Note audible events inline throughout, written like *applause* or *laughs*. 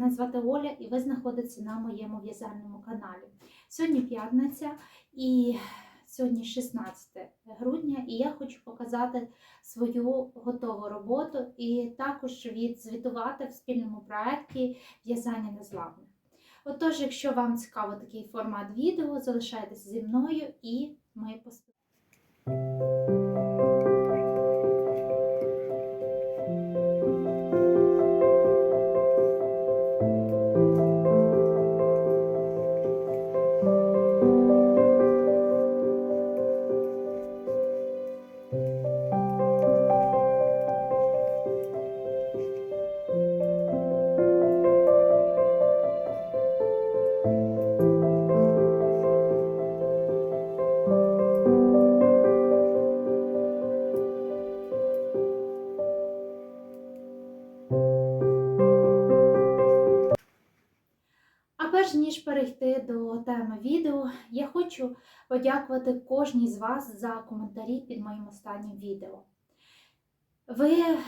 мене звати Оля, і ви знаходитеся на моєму в'язальному каналі. Сьогодні п'ятниця і сьогодні 16 грудня, і я хочу показати свою готову роботу і також відзвітувати в спільному проєкті в'язання незламне. Отож, якщо вам цікаво такий формат відео, залишайтеся зі мною і ми поспілкуємося. Хочу подякувати кожній з вас за коментарі під моїм останнім відео. Ви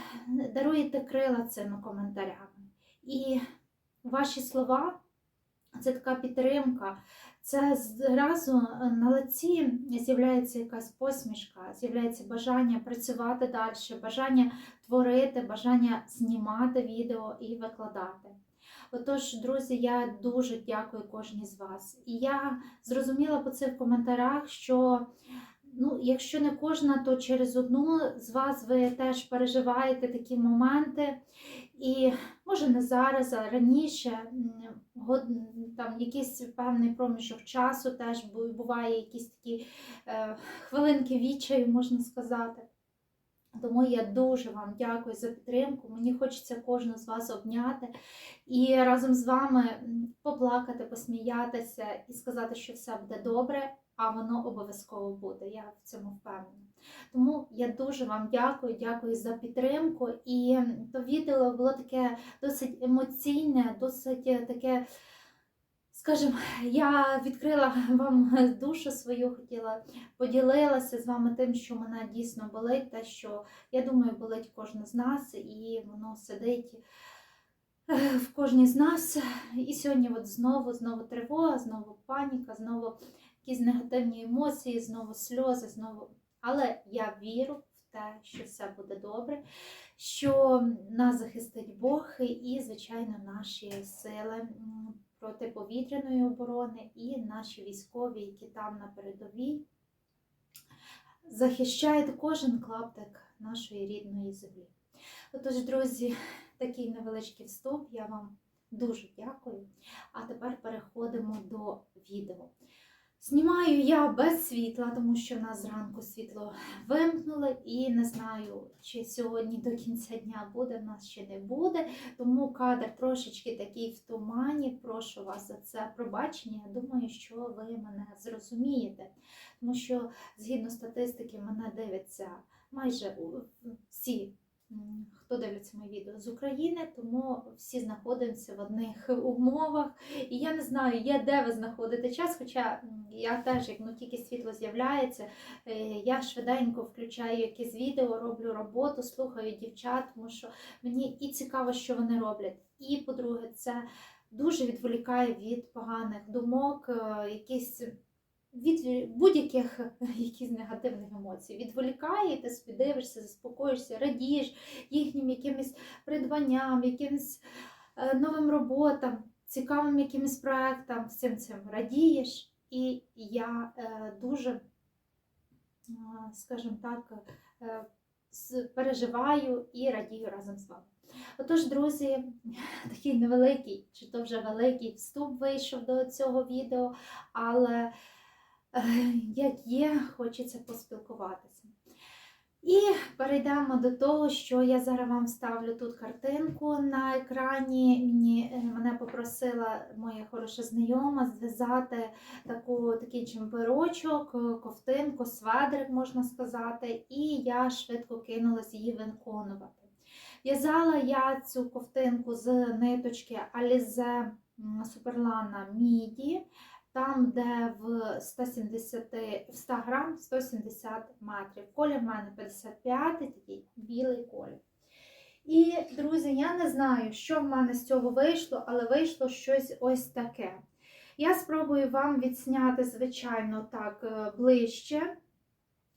даруєте крила цими коментарями. І ваші слова це така підтримка. Це зразу на лиці з'являється якась посмішка, з'являється бажання працювати далі, бажання творити, бажання знімати відео і викладати. Отож, друзі, я дуже дякую кожній з вас. І я зрозуміла по цих коментарях, що ну, якщо не кожна, то через одну з вас ви теж переживаєте такі моменти. І може не зараз, а раніше, там якийсь певний проміжок часу теж бу- буває якісь такі е, хвилинки відчаю, можна сказати. Тому я дуже вам дякую за підтримку. Мені хочеться кожну з вас обняти і разом з вами поплакати, посміятися і сказати, що все буде добре, а воно обов'язково буде. Я в цьому впевнена. Тому я дуже вам дякую, дякую за підтримку. І то відео було таке досить емоційне, досить таке. Скажімо, я відкрила вам душу свою, хотіла поділилася з вами тим, що мене дійсно болить, те, що я думаю, болить кожна з нас, і воно сидить е, в кожній з нас. І сьогодні от знову, знову тривога, знову паніка, знову якісь негативні емоції, знову сльози, знову. Але я вірю в те, що все буде добре, що нас захистить Бог і, звичайно, наші сили протиповітряної оборони і наші військові, які там на передовій захищають кожен клаптик нашої рідної землі. Отож, друзі, такий невеличкий вступ. Я вам дуже дякую. А тепер переходимо до відео. Знімаю я без світла, тому що в нас зранку світло вимкнули, і не знаю, чи сьогодні до кінця дня буде, в нас ще не буде. Тому кадр трошечки такий в тумані. Прошу вас за це пробачення. Я думаю, що ви мене зрозумієте, тому що згідно статистики мене дивиться майже всі. Хто дивиться мої відео з України, тому всі знаходимося в одних *laughs* умовах. І я не знаю, є де ви знаходите час, хоча я теж, як ну, тільки світло з'являється, е, я швиденько включаю якесь відео, роблю роботу, слухаю дівчат, тому що мені і цікаво, що вони роблять. І, по-друге, це дуже відволікає від поганих думок, е, якісь від будь-яких *laughs* якісь негативних емоцій. Відволікає, ти собі заспокоїшся, радієш їхнім якимось придбанням, якимось е, новим роботам, цікавим якимось проектам, всім цим радієш. І я е, дуже, е, скажімо так, переживаю і радію разом з вами. Отож, друзі, *laughs* такий невеликий, чи то вже великий вступ вийшов до цього відео, але як є, хочеться поспілкуватися. І перейдемо до того, що я зараз вам ставлю тут картинку на екрані. Мені, е, мене попросила моя хороша знайома зв'язати таку, такий чемперочок, е, ковтинку, сведрик, можна сказати, і я швидко кинулась її виконувати. В'язала я цю ковтинку з ниточки Alize м, Superlana Midi, там, де в 170, в 100 грам 170 метрів. Колір в мене 55, такий білий колір. І, друзі, я не знаю, що в мене з цього вийшло, але вийшло щось ось таке. Я спробую вам відсняти, звичайно, так е, ближче,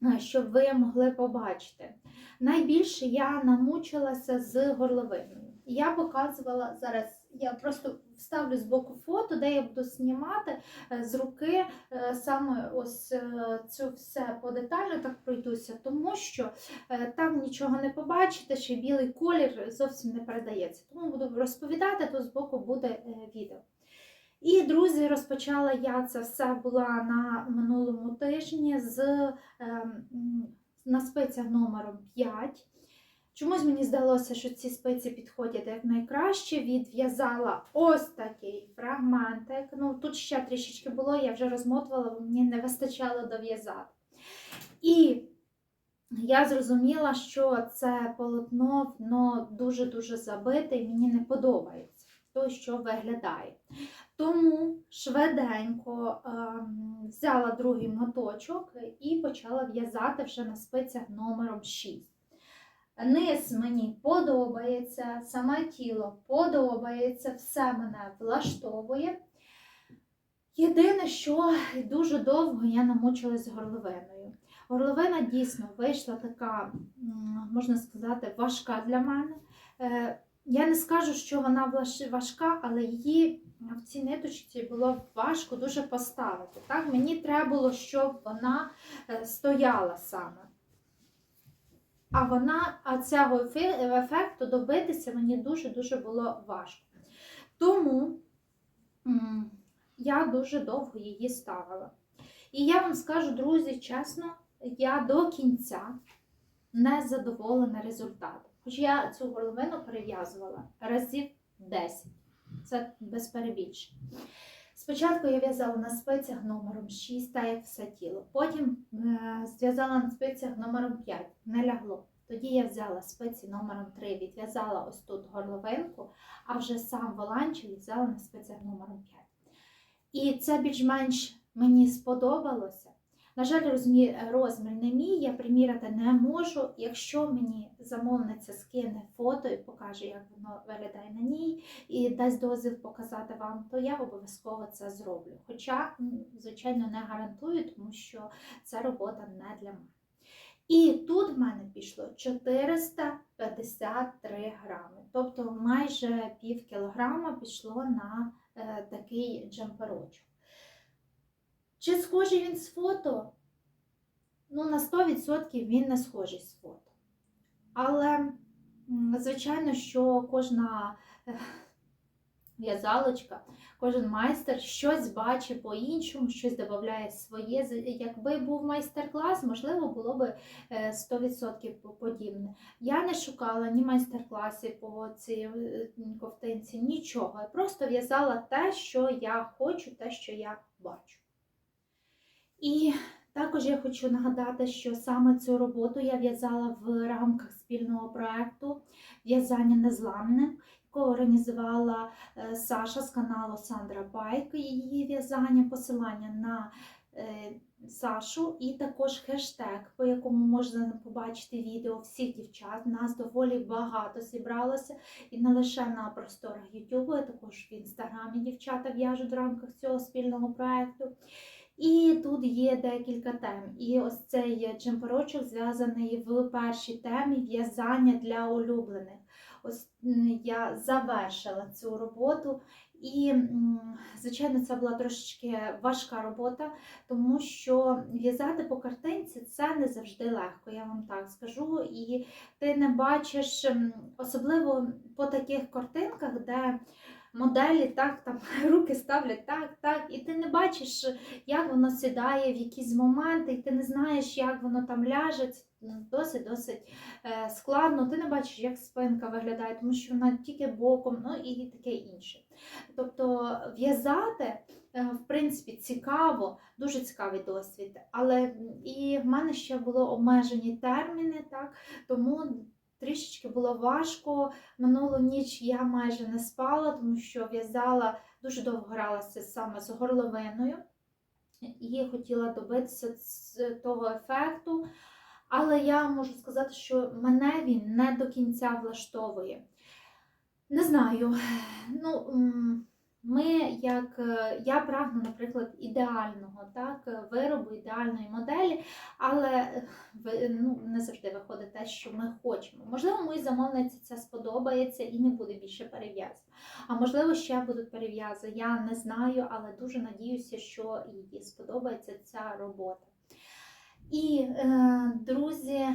е, щоб ви могли побачити. Найбільше я намучилася з горловиною. Я показувала зараз, я просто вставлю з боку фото, де я буду знімати е, з руки е, саме ось це все подетально так пройдуся, тому що е, там нічого не побачите, ще білий колір зовсім не передається. Тому буду розповідати, то з боку буде відео. І, друзі, розпочала я це все була на минулому тижні з ем, на спицях номером 5. Чомусь мені здалося, що ці спиці підходять як найкраще. Відв'язала ось такий фрагментик. Ну, тут ще трішечки було, я вже розмотувала, бо мені не вистачало дов'язати. І я зрозуміла, що це полотно воно дуже-дуже забите і мені не подобається то, що виглядає. Тому швиденько ем, взяла другий моточок і почала в'язати вже на спицях номером 6. Низ мені подобається, саме тіло подобається, все мене влаштовує. Єдине, що дуже довго я намучилась з горловиною. Горловина дійсно вийшла така, можна сказати, важка для мене. Е, Я не скажу, що вона важка, але її в цій ниточці було важко дуже поставити. Так? Мені треба було, щоб вона е, стояла саме. А вона, а цього ефекту добитися мені дуже-дуже було важко. Тому я дуже довго її ставила. І я вам скажу, друзі, чесно, я до кінця не задоволена результатом. Хоч я цю горловину перев'язувала разів 10. Це без перебільшень. Спочатку я в'язала на спицях номером 6, та як все тіло. Потім е, зв'язала на спицях номером 5, не лягло. Тоді я взяла спиці номером 3, відв'язала ось тут горловинку, а вже сам воланчик взяла на спицях номером 5. І це більш-менш мені сподобалося. На жаль, розмір, розмір не мій, я приміряти не можу. Якщо мені замовниця скине фото і покаже, як воно виглядає на ній, і дасть дозвіл показати вам, то я обов'язково це зроблю. Хоча, звичайно, не гарантую, тому що ця робота не для мене. І тут в мене пішло 453 грами, тобто майже пів кілограма пішло на е, такий джемперочок. Чи схожий він з фото? Ну, на 100% він не схожий з фото. Але, звичайно, що кожна е, в'язалочка, кожен майстер щось бачить по-іншому, щось додає своє. Якби був майстер-клас, можливо, було б е, 100% подібне. Я не шукала ні майстер-класів по цій е, ковтинці, нічого. Я просто в'язала те, що я хочу, те, що я бачу. І також я хочу нагадати, що саме цю роботу я в'язала в рамках спільного проєкту В'язання незламне, яку організувала е, Саша з каналу Сандра Байк. Її в'язання, посилання на е, Сашу, і також хештег, по якому можна побачити відео всіх дівчат. Нас доволі багато зібралося, і не лише на просторах YouTube, а також в інстаграмі дівчата в'яжуть в рамках цього спільного проєкту. І тут є декілька тем. І ось цей джемперочок зв'язаний в першій темі в'язання для улюблених. Ось я завершила цю роботу. І, звичайно, це була трошечки важка робота, тому що в'язати по картинці це не завжди легко, я вам так скажу. І ти не бачиш, особливо по таких картинках, де моделі так там *laughs* руки ставлять так, так, і ти не бачиш, як воно сідає в якісь моменти, і ти не знаєш, як воно там ляже. Досить-досить е, складно. Ти не бачиш, як спинка виглядає, тому що вона тільки боком, ну і таке інше. Тобто в'язати, е, в принципі, цікаво, дуже цікавий досвід. Але і в мене ще були обмежені терміни, так, тому трішечки було важко. Минулу ніч я майже не спала, тому що в'язала, дуже довго гралася саме з горловиною і хотіла добитися того ефекту. Але я можу сказати, що мене він не до кінця влаштовує. Не знаю. Ну, ми, як е, я прагну, наприклад, ідеального так, виробу, ідеальної моделі, але е, ну, не завжди виходить те, що ми хочемо. Можливо, моїй замовниці це сподобається і не буде більше перев'язів. А можливо, ще будуть перев'язи. Я не знаю, але дуже надіюся, що їй сподобається ця робота. І, е, друзі,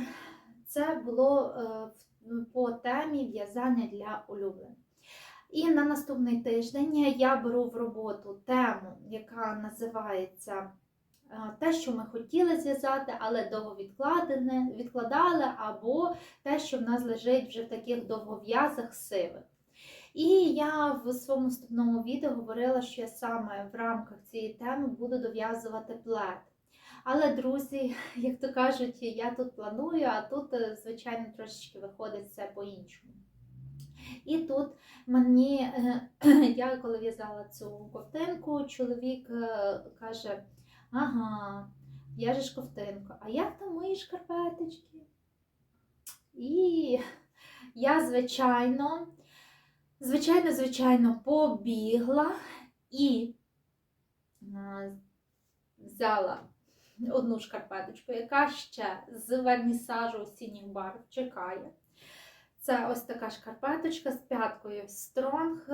це було е, по темі в'язання для улюблених. І на наступний тиждень я беру в роботу тему, яка називається е, те, що ми хотіли зв'язати, але довго відкладене, відкладали, або те, що в нас лежить вже в таких довгов'язах сивих. І я в своєму наступному відео говорила, що я саме в рамках цієї теми буду дов'язувати плед. Але, друзі, як то кажуть, я тут планую, а тут, е, звичайно, трошечки виходить все по-іншому. І тут мені, е, *clears throat* я коли в'язала цю ковтинку, чоловік е, каже: ага, в'яжеш ковтинку, а як там мої шкарпеточки? І я, звичайно, звичайно, звичайно, побігла і е, взяла одну шкарпеточку, яка ще з вернісажу осінніх барв чекає. Це ось така шкарпеточка з п'яткою Стронг,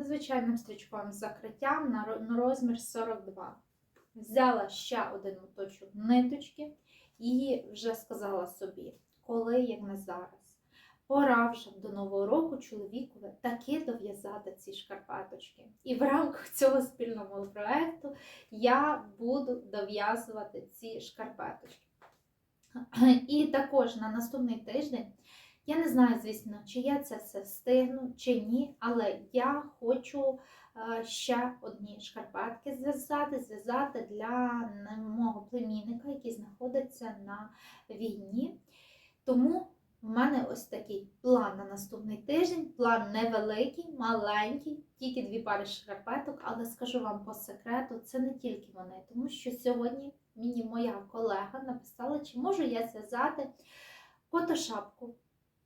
звичайним стрічковим закриттям на розмір 42. Взяла ще один моточок ниточки і вже сказала собі, коли, як не зараз, пора вже до нового року чоловікові таки дов'язати ці шкарпеточки. І в рамках цього спільного проекту я буду дов'язувати ці шкарпеточки. І також на наступний тиждень я не знаю, звісно, чи я це все встигну, чи ні, але я хочу е, ще одні шкарпетки зв'язати, зв'язати для мого племінника, який знаходиться на війні. Тому в мене ось такий план на наступний тиждень. План невеликий, маленький, тільки дві пари шкарпеток, але скажу вам по секрету, це не тільки вони, тому що сьогодні мені моя колега написала, чи можу я зв'язати фотошапку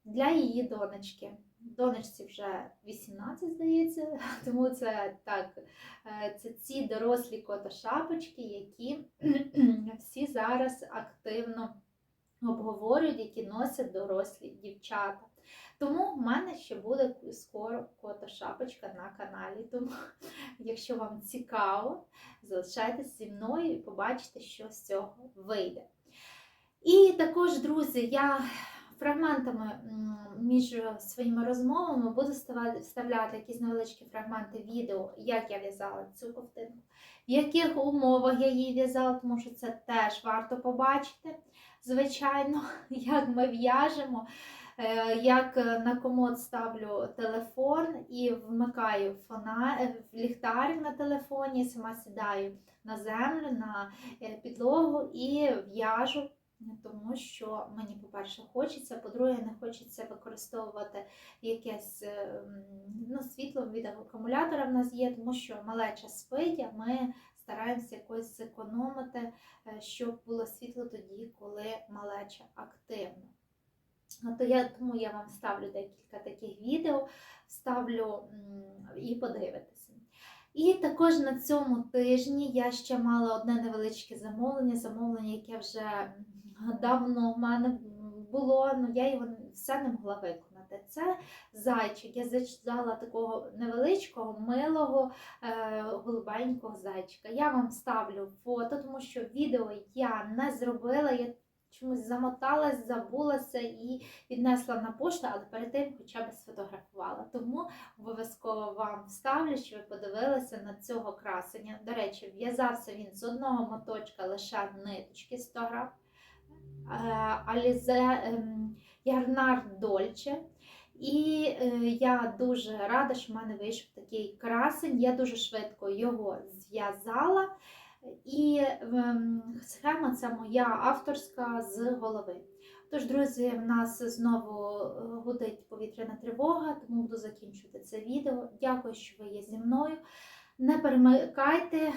для її донечки. Донечці вже 18, здається, *laughs* тому це так, е, це ці дорослі котошапочки, які *clears throat* всі зараз активно обговорюють, які носять дорослі дівчата. Тому в мене ще буде скоро котошапочка на каналі. Тому, *laughs* якщо вам цікаво, залишайтесь зі мною і побачите, що з цього вийде. І також, друзі, я фрагментами між своїми розмовами буду вставляти якісь невеличкі фрагменти відео, як я в'язала цю ковтинку, в яких умовах я її в'язала, тому що це теж варто побачити. Звичайно, *laughs* як ми в'яжемо, е, як на комод ставлю телефон і вмикаю фона... е, ліхтарик на телефоні, сама сідаю на землю, на е, підлогу і в'яжу тому що мені, по-перше, хочеться, по-друге, не хочеться використовувати якесь е, ну, світло від акумулятора в нас є, тому що малеча спить, а ми стараємося якось зекономити, е, щоб було світло тоді, коли малеча активна. Ну, То я, тому я вам ставлю декілька таких відео, вставлю м, і подивитися. І також на цьому тижні я ще мала одне невеличке замовлення, замовлення, яке вже давно в мене було, але я його все не могла виконати. Це зайчик. Я зв'язала такого невеличкого, милого, е, голубенького зайчика. Я вам ставлю фото, тому що відео я не зробила. Я чомусь замоталась, забулася і віднесла на пошту, але перед тим хоча б сфотографувала. Тому обов'язково вам вставлю, щоб ви подивилися на цього красення. До речі, в'язався він з одного моточка лише ниточки 100 грам. Е, Алізе ем, Ярнар Дольче. І е, я дуже рада, що в мене вийшов такий красень. Я дуже швидко його зв'язала. І ем, схема це моя авторська з голови. Тож, друзі, в нас знову е, гудить повітряна тривога, тому буду закінчувати це відео. Дякую, що ви є зі мною. Не перемикайте,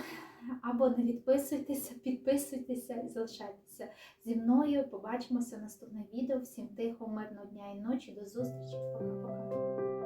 або не відписуйтеся, підписуйтеся і залишайтеся зі мною. Побачимося в наступне відео. Всім тихого, мирного дня і ночі. До зустрічі. Пока-пока.